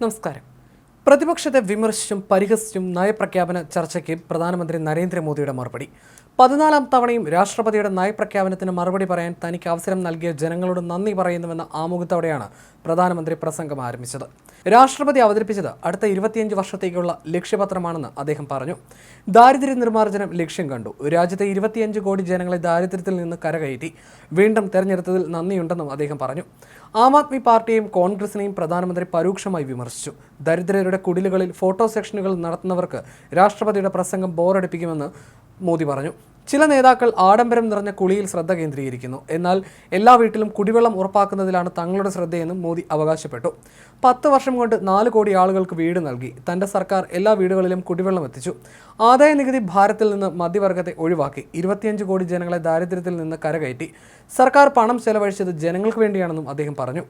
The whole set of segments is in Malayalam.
നമസ്കാരം പ്രതിപക്ഷത്തെ വിമർശിച്ചും പരിഹസിച്ചും നയപ്രഖ്യാപന ചർച്ചയ്ക്ക് പ്രധാനമന്ത്രി നരേന്ദ്രമോദിയുടെ മറുപടി. പതിനാലാം തവണയും രാഷ്ട്രപതിയുടെ നയപ്രഖ്യാപനത്തിന് മറുപടി പറയാൻ തനിക്ക് അവസരം നൽകിയ ജനങ്ങളോട് നന്ദി പറയുന്നുവെന്ന ആമുഖത്തോടെയാണ് പ്രധാനമന്ത്രി പ്രസംഗം ആരംഭിച്ചത്. രാഷ്ട്രപതി അവതരിപ്പിച്ചത് അടുത്ത ഇരുപത്തിയഞ്ച് വർഷത്തേക്കുള്ള ലക്ഷ്യപത്രമാണെന്ന് അദ്ദേഹം പറഞ്ഞു. ദാരിദ്ര്യ നിർമ്മാർജനം ലക്ഷ്യം കണ്ടു. രാജ്യത്തെ ഇരുപത്തിയഞ്ച് കോടി ജനങ്ങളെ ദാരിദ്ര്യത്തിൽ നിന്ന് കരകയറ്റി. വീണ്ടും തെരഞ്ഞെടുത്തതിൽ നന്ദിയുണ്ടെന്നും അദ്ദേഹം പറഞ്ഞു. ആം ആദ്മി പാർട്ടിയെയും കോൺഗ്രസിനെയും പ്രധാനമന്ത്രി പരോക്ഷമായി വിമർശിച്ചു. ദരിദ്രരുടെ കുടിലുകളിൽ ഫോട്ടോ സെക്ഷനുകൾ നടത്തുന്നവർക്ക് രാഷ്ട്രപതിയുടെ പ്രസംഗം ബോറടിപ്പിക്കുമെന്ന് മോദി പറഞ്ഞു. ചില നേതാക്കൾ ആഡംബരം നിറഞ്ഞ കുളിയിൽ ശ്രദ്ധ കേന്ദ്രീകരിക്കുന്നു. എന്നാൽ എല്ലാ വീട്ടിലും കുടിവെള്ളം ഉറപ്പാക്കുന്നതിലാണ് തങ്ങളുടെ ശ്രദ്ധയെന്നും മോദി അവകാശപ്പെട്ടു. പത്ത് വർഷം കൊണ്ട് നാല് കോടി ആളുകൾക്ക് വീട് നൽകി. തന്റെ സർക്കാർ എല്ലാ വീടുകളിലും കുടിവെള്ളം എത്തിച്ചു. ആദായ നികുതി ഭാരത്തിൽ നിന്ന് മധ്യവർഗത്തെ ഒഴിവാക്കി. ഇരുപത്തിയഞ്ച് കോടി ജനങ്ങളെ ദാരിദ്ര്യത്തിൽ നിന്ന് കരകയറ്റി. സർക്കാർ പണം ചെലവഴിച്ചത് ജനങ്ങൾക്ക് വേണ്ടിയാണെന്നും അദ്ദേഹം പറഞ്ഞു.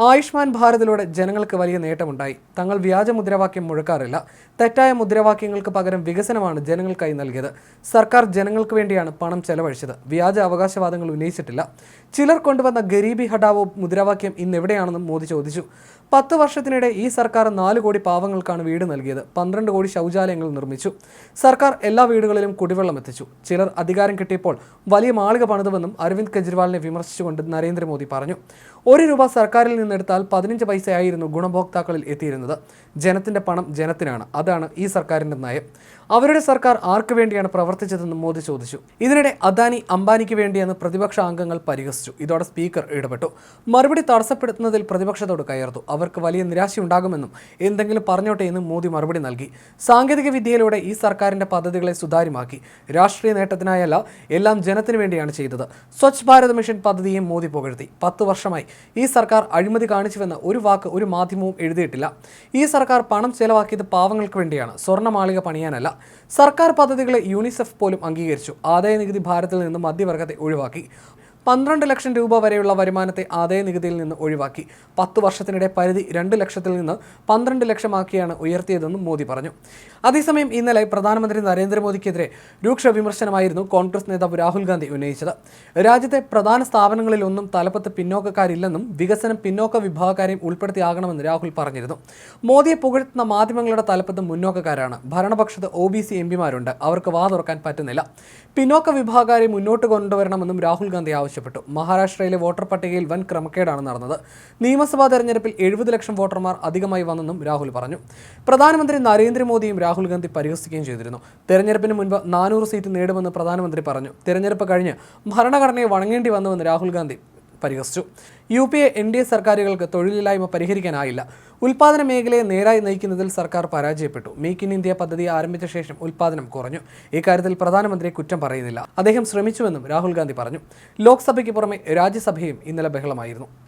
ആയുഷ്മാൻ ഭാരതിലൂടെ ജനങ്ങൾക്ക് വലിയ നേട്ടമുണ്ടായി. തങ്ങൾ വ്യാജ മുദ്രാവാക്യം മുഴക്കാറില്ല. തെറ്റായ മുദ്രാവാക്യങ്ങൾക്ക് പകരം വികസനമാണ് ജനങ്ങൾക്കായി നൽകിയത്. സർക്കാർ ജനങ്ങൾക്ക് വേണ്ടിയാണ് പണം ചെലവഴിച്ചത്. വ്യാജ അവകാശവാദങ്ങൾ ഉന്നയിച്ചിട്ടില്ല. ചിലർ കൊണ്ടുവന്ന ഗരീബി ഹഠാവോ മുദ്രാവാക്യം ഇന്നെവിടെയാണെന്നും മോദി ചോദിച്ചു. പത്ത് വർഷത്തിനിടെ ഈ സർക്കാർ നാല് കോടി പാവങ്ങൾക്കാണ് വീട് നൽകിയത്. പന്ത്രണ്ട് കോടി ശൗചാലയങ്ങൾ നിർമ്മിച്ചു. സർക്കാർ എല്ലാ വീടുകളിലും കുടിവെള്ളം എത്തിച്ചു. ചിലർ അധികാരം കിട്ടിയപ്പോൾ വലിയ മാളിക പണിതുവെന്നും അരവിന്ദ് കെജ്രിവാളിനെ വിമർശിച്ചുകൊണ്ട് നരേന്ദ്രമോദി പറഞ്ഞു. ഒരു രൂപ സർക്കാരിൽ നിന്നെടുത്താൽ പതിനഞ്ച് പൈസയായിരുന്നു ഗുണഭോക്താക്കളിൽ എത്തിയിരുന്നത്. ജനത്തിന്റെ പണം ജനത്തിനാണ്. അതാണ് ഈ സർക്കാരിന്റെ നയം. അവരുടെ സർക്കാർ ആർക്ക് വേണ്ടിയാണ് പ്രവർത്തിച്ചതെന്നും മോദി ചോദിച്ചു. ഇതിനിടെ അദാനി അംബാനിക്ക് വേണ്ടിയെന്ന് പ്രതിപക്ഷ അംഗങ്ങൾ പരിഹസിച്ചു. ഇതോടെ സ്പീക്കർ ഇടപെട്ടു. മറുപടി തടസ്സപ്പെടുത്തുന്നതിൽ പ്രതിപക്ഷത്തോട് കയർത്തു അവർക്ക് വലിയ നിരാശയുണ്ടാകുമെന്നും എന്തെങ്കിലും പറഞ്ഞോട്ടെ എന്നും മോദി മറുപടി നൽകി. സാങ്കേതിക വിദ്യയിലൂടെ ഈ സർക്കാരിന്റെ പദ്ധതികളെ സുതാര്യമാക്കി. രാഷ്ട്രീയ നേട്ടത്തിനായല്ല എല്ലാം ജനത്തിനു വേണ്ടിയാണ് ചെയ്തത്. സ്വച്ഛ് ഭാരത് മിഷൻ പദ്ധതിയും മോദി പുകഴ്ത്തി. പത്ത് വർഷമായി ഈ സർക്കാർ അഴിമതി കാണിച്ചുവെന്ന ഒരു വാക്ക് ഒരു മാധ്യമവും എഴുതിയിട്ടില്ല. ഈ സർക്കാർ പണം ചെലവാക്കിയത് പാവങ്ങൾക്ക് വേണ്ടിയാണ്. സ്വർണമാളിക പണിയാനല്ല. സർക്കാർ പദ്ധതികളെ യൂണിസെഫ് പോലും അംഗീകരിച്ചു. ആദായ നികുതി ഭാരത്തിൽ നിന്ന് മധ്യവർഗത്തെ ഒഴിവാക്കി. പന്ത്രണ്ട് ലക്ഷം രൂപ വരെയുള്ള വരുമാനത്തെ ആദായ നികുതിയിൽ നിന്ന് ഒഴിവാക്കി. പത്ത് വർഷത്തിനിടെ പരിധി രണ്ട് ലക്ഷത്തിൽ നിന്ന് പന്ത്രണ്ട് ലക്ഷമാക്കിയാണ് ഉയർത്തിയതെന്നും മോദി പറഞ്ഞു. അതേസമയം ഇന്നലെ പ്രധാനമന്ത്രി നരേന്ദ്രമോദിക്കെതിരെ രൂക്ഷ വിമർശനമായിരുന്നു കോൺഗ്രസ് നേതാവ് രാഹുൽ ഗാന്ധി ഉന്നയിച്ചത്. രാജ്യത്തെ പ്രധാന സ്ഥാപനങ്ങളിലൊന്നും തലപ്പത്ത് പിന്നോക്കക്കാരില്ലെന്നും വികസനം പിന്നോക്ക വിഭാഗക്കാരെയും ഉൾപ്പെടുത്തിയാകണമെന്ന് രാഹുൽ പറഞ്ഞിരുന്നു. മോദിയെ പുകഴ്ത്തുന്ന മാധ്യമങ്ങളുടെ തലപ്പത്ത് മുന്നോക്കക്കാരാണ്. ഭരണപക്ഷത്ത് ഒ ബി സി എം പിമാരുണ്ട്. അവർക്ക് വാതുറക്കാൻ പറ്റുന്നില്ല. പിന്നോക്ക വിഭാഗക്കാരെ മുന്നോട്ട് കൊണ്ടുവരണമെന്നും രാഹുൽ ഗാന്ധി ആവശ്യപ്പെട്ടു. മഹാരാഷ്ട്രയിലെ വോട്ടർ പട്ടികയിൽ വൻ ക്രമക്കേടാണ് നടന്നത്. നിയമസഭാ തെരഞ്ഞെടുപ്പിൽ എഴുപത് ലക്ഷം വോട്ടർമാർ അധികമായി വന്നെന്നും രാഹുൽ പറഞ്ഞു. പ്രധാനമന്ത്രി നരേന്ദ്രമോദിയും രാഹുൽ ഗാന്ധി പരിഹസിക്കുകയും ചെയ്തിരുന്നു. തെരഞ്ഞെടുപ്പിന് മുൻപ് നാനൂറ് സീറ്റ് നേടുമെന്ന് പ്രധാനമന്ത്രി പറഞ്ഞു. തെരഞ്ഞെടുപ്പ് കഴിഞ്ഞ് ഭരണഘടനയെ വണങ്ങേണ്ടി വന്നുവെന്ന് രാഹുൽ ഗാന്ധി പരിഹസിച്ചു. U P A N D A സർക്കാരുകൾക്ക് തൊഴിലില്ലായ്മ പരിഹരിക്കാനായില്ല. ഉൽപാദന മേഖലയെ നേരായി നയിക്കുന്നതിൽ സർക്കാർ പരാജയപ്പെട്ടു. മേക്ക് ഇൻ ഇന്ത്യ പദ്ധതി ആരംഭിച്ച ശേഷം ഉൽപാദനം കുറഞ്ഞു. ഇക്കാര്യത്തിൽ പ്രധാനമന്ത്രി കുറ്റം പറയുന്നില്ല. അദ്ദേഹം ശ്രമിച്ചുവെന്നും രാഹുൽ ഗാന്ധി പറഞ്ഞു. ലോക്സഭയ്ക്ക് പുറമെ രാജ്യസഭയും ഇന്നലെ ബഹളമായിരുന്നു.